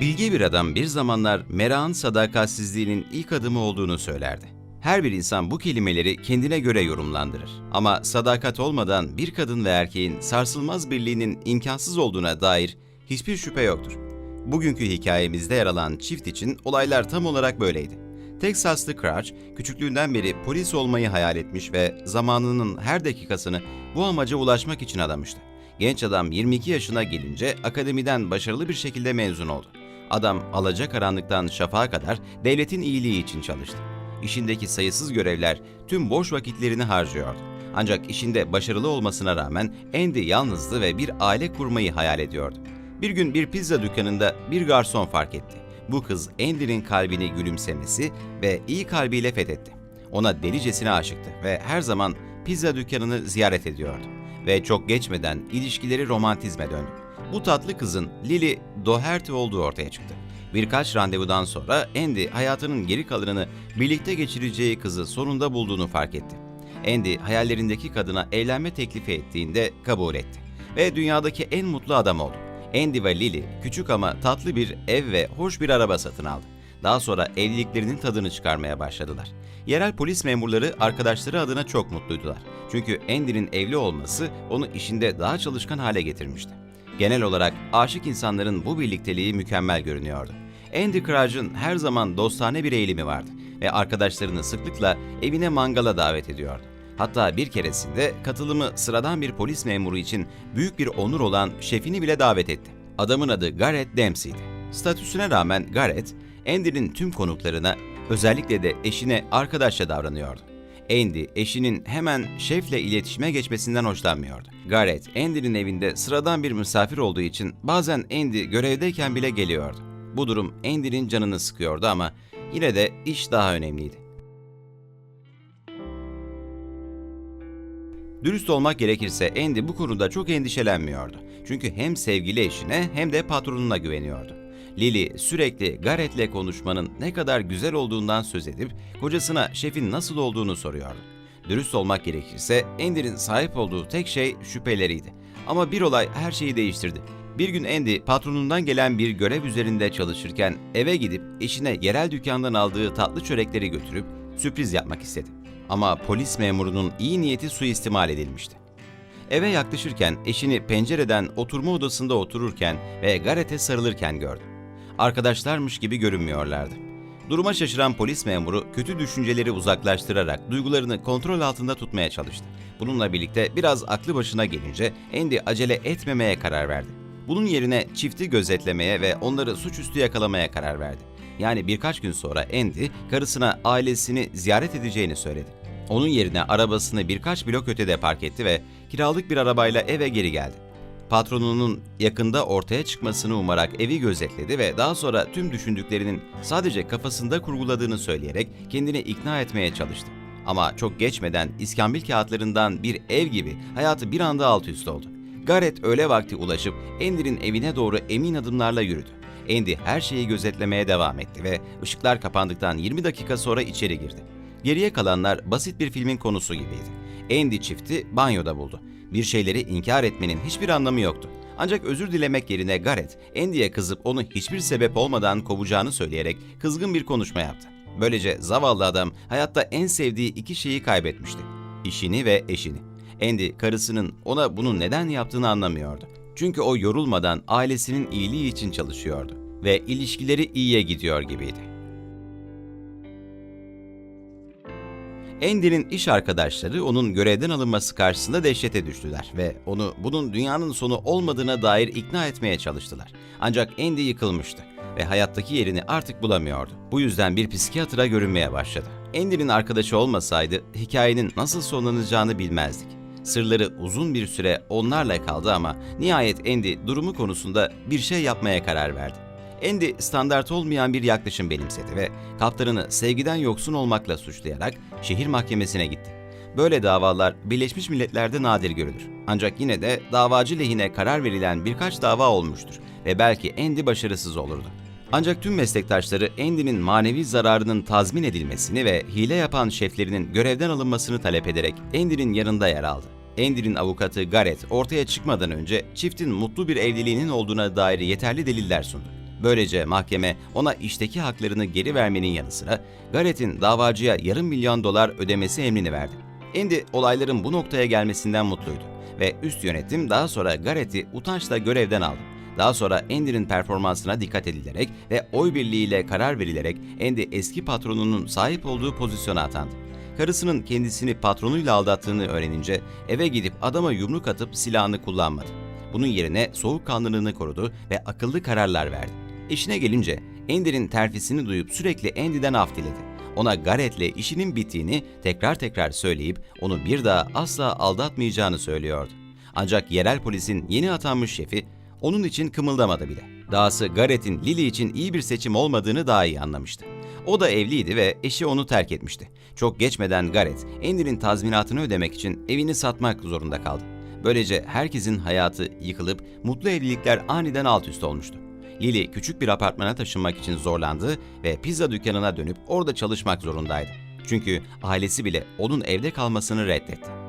Bilge bir adam bir zamanlar merakın sadakatsizliğinin ilk adımı olduğunu söylerdi. Her bir insan bu kelimeleri kendine göre yorumlandırır. Ama sadakat olmadan bir kadın ve erkeğin sarsılmaz birliğinin imkansız olduğuna dair hiçbir şüphe yoktur. Bugünkü hikayemizde yer alan çift için olaylar tam olarak böyleydi. Texaslı Crouch, küçüklüğünden beri polis olmayı hayal etmiş ve zamanının her dakikasını bu amaca ulaşmak için adamıştı. Genç adam 22 yaşına gelince akademiden başarılı bir şekilde mezun oldu. Adam alacakaranlıktan şafağa kadar devletin iyiliği için çalıştı. İşindeki sayısız görevler tüm boş vakitlerini harcıyordu. Ancak işinde başarılı olmasına rağmen Andy yalnızdı ve bir aile kurmayı hayal ediyordu. Bir gün bir pizza dükkanında bir garson fark etti. Bu kız Andy'nin kalbini gülümsemesi ve iyi kalbiyle fethetti. Ona delicesine aşıktı ve her zaman pizza dükkanını ziyaret ediyordu. Ve çok geçmeden ilişkileri romantizme döndü. Bu tatlı kızın Lily Doherty olduğu ortaya çıktı. Birkaç randevudan sonra Andy hayatının geri kalanını birlikte geçireceği kızı sonunda bulduğunu fark etti. Andy hayallerindeki kadına evlenme teklifi ettiğinde kabul etti ve dünyadaki en mutlu adam oldu. Andy ve Lily küçük ama tatlı bir ev ve hoş bir araba satın aldı. Daha sonra evliliklerinin tadını çıkarmaya başladılar. Yerel polis memurları arkadaşları adına çok mutluydular. Çünkü Andy'nin evli olması onu işinde daha çalışkan hale getirmişti. Genel olarak aşık insanların bu birlikteliği mükemmel görünüyordu. Andy Crouch'ın her zaman dostane bir eğilimi vardı ve arkadaşlarını sıklıkla evine mangala davet ediyordu. Hatta bir keresinde katılımı sıradan bir polis memuru için büyük bir onur olan şefini bile davet etti. Adamın adı Garrett Dempsey'di. Statüsüne rağmen Garrett, Andy'nin tüm konuklarına, özellikle de eşine arkadaşça davranıyordu. Andy, eşinin hemen şefle iletişime geçmesinden hoşlanmıyordu. Garrett, Andy'nin evinde sıradan bir misafir olduğu için bazen Andy görevdeyken bile geliyordu. Bu durum Andy'nin canını sıkıyordu ama yine de iş daha önemliydi. Dürüst olmak gerekirse Andy bu konuda çok endişelenmiyordu. Çünkü hem sevgili eşine hem de patronuna güveniyordu. Lily sürekli Garrett'le konuşmanın ne kadar güzel olduğundan söz edip kocasına şefin nasıl olduğunu soruyordu. Dürüst olmak gerekirse Andy'nin sahip olduğu tek şey şüpheleriydi. Ama bir olay her şeyi değiştirdi. Bir gün Andy patronundan gelen bir görev üzerinde çalışırken eve gidip eşine yerel dükkandan aldığı tatlı çörekleri götürüp sürpriz yapmak istedi. Ama polis memurunun iyi niyeti suistimal edilmişti. Eve yaklaşırken eşini pencereden oturma odasında otururken ve Garrett'e sarılırken gördü. Arkadaşlarmış gibi görünmüyorlardı. Duruma şaşıran polis memuru kötü düşünceleri uzaklaştırarak duygularını kontrol altında tutmaya çalıştı. Bununla birlikte biraz aklı başına gelince Andy acele etmemeye karar verdi. Bunun yerine çifti gözetlemeye ve onları suçüstü yakalamaya karar verdi. Yani birkaç gün sonra Andy karısına ailesini ziyaret edeceğini söyledi. Onun yerine arabasını birkaç blok ötede park etti ve kiralık bir arabayla eve geri geldi. Patronunun yakında ortaya çıkmasını umarak evi gözetledi ve daha sonra tüm düşündüklerinin sadece kafasında kurguladığını söyleyerek kendini ikna etmeye çalıştı. Ama çok geçmeden iskambil kağıtlarından bir ev gibi hayatı bir anda alt üst oldu. Garrett öğle vakti ulaşıp Andy'nin evine doğru emin adımlarla yürüdü. Andy her şeyi gözetlemeye devam etti ve ışıklar kapandıktan 20 dakika sonra içeri girdi. Geriye kalanlar basit bir filmin konusu gibiydi. Andy çifti banyoda buldu. Bir şeyleri inkar etmenin hiçbir anlamı yoktu. Ancak özür dilemek yerine Garrett, Andy'ye kızıp onu hiçbir sebep olmadan kovacağını söyleyerek kızgın bir konuşma yaptı. Böylece zavallı adam hayatta en sevdiği iki şeyi kaybetmişti. İşini ve eşini. Andy karısının ona bunu neden yaptığını anlamıyordu. Çünkü o yorulmadan ailesinin iyiliği için çalışıyordu ve ilişkileri iyiye gidiyor gibiydi. Andy'nin iş arkadaşları onun görevden alınması karşısında dehşete düştüler ve onu bunun dünyanın sonu olmadığına dair ikna etmeye çalıştılar. Ancak Andy yıkılmıştı ve hayattaki yerini artık bulamıyordu. Bu yüzden bir psikiyatra görünmeye başladı. Andy'nin arkadaşı olmasaydı hikayenin nasıl sonlanacağını bilmezdik. Sırları uzun bir süre onlarla kaldı ama nihayet Andy durumu konusunda bir şey yapmaya karar verdi. Andy standart olmayan bir yaklaşım benimsedi ve kaptanını sevgiden yoksun olmakla suçlayarak şehir mahkemesine gitti. Böyle davalar Birleşmiş Milletler'de nadir görülür. Ancak yine de davacı lehine karar verilen birkaç dava olmuştur ve belki Andy başarısız olurdu. Ancak tüm meslektaşları Andy'nin manevi zararının tazmin edilmesini ve hile yapan şeflerinin görevden alınmasını talep ederek Andy'nin yanında yer aldı. Andy'nin avukatı Garrett ortaya çıkmadan önce çiftin mutlu bir evliliğinin olduğuna dair yeterli deliller sundu. Böylece mahkeme ona işteki haklarını geri vermenin yanı sıra Garrett'in davacıya yarım milyon dolar ödemesi emrini verdi. Andy olayların bu noktaya gelmesinden mutluydu ve üst yönetim daha sonra Garrett'i utançla görevden aldı. Daha sonra Andy'nin performansına dikkat edilerek ve oy birliğiyle karar verilerek Andy eski patronunun sahip olduğu pozisyona atandı. Karısının kendisini patronuyla aldattığını öğrenince eve gidip adama yumruk atıp silahını kullanmadı. Bunun yerine soğukkanlılığını korudu ve akıllı kararlar verdi. İşine gelince Andy'nin terfisini duyup sürekli Andy'den af diledi. Ona Garrett'le işinin bittiğini tekrar tekrar söyleyip onu bir daha asla aldatmayacağını söylüyordu. Ancak yerel polisin yeni atanmış şefi onun için kımıldamadı bile. Dahası Garrett'in Lily için iyi bir seçim olmadığını daha iyi anlamıştı. O da evliydi ve eşi onu terk etmişti. Çok geçmeden Garrett, Andy'nin tazminatını ödemek için evini satmak zorunda kaldı. Böylece herkesin hayatı yıkılıp mutlu evlilikler aniden alt üst olmuştu. Lily küçük bir apartmana taşınmak için zorlandı ve pizza dükkanına dönüp orada çalışmak zorundaydı. Çünkü ailesi bile onun evde kalmasını reddetti.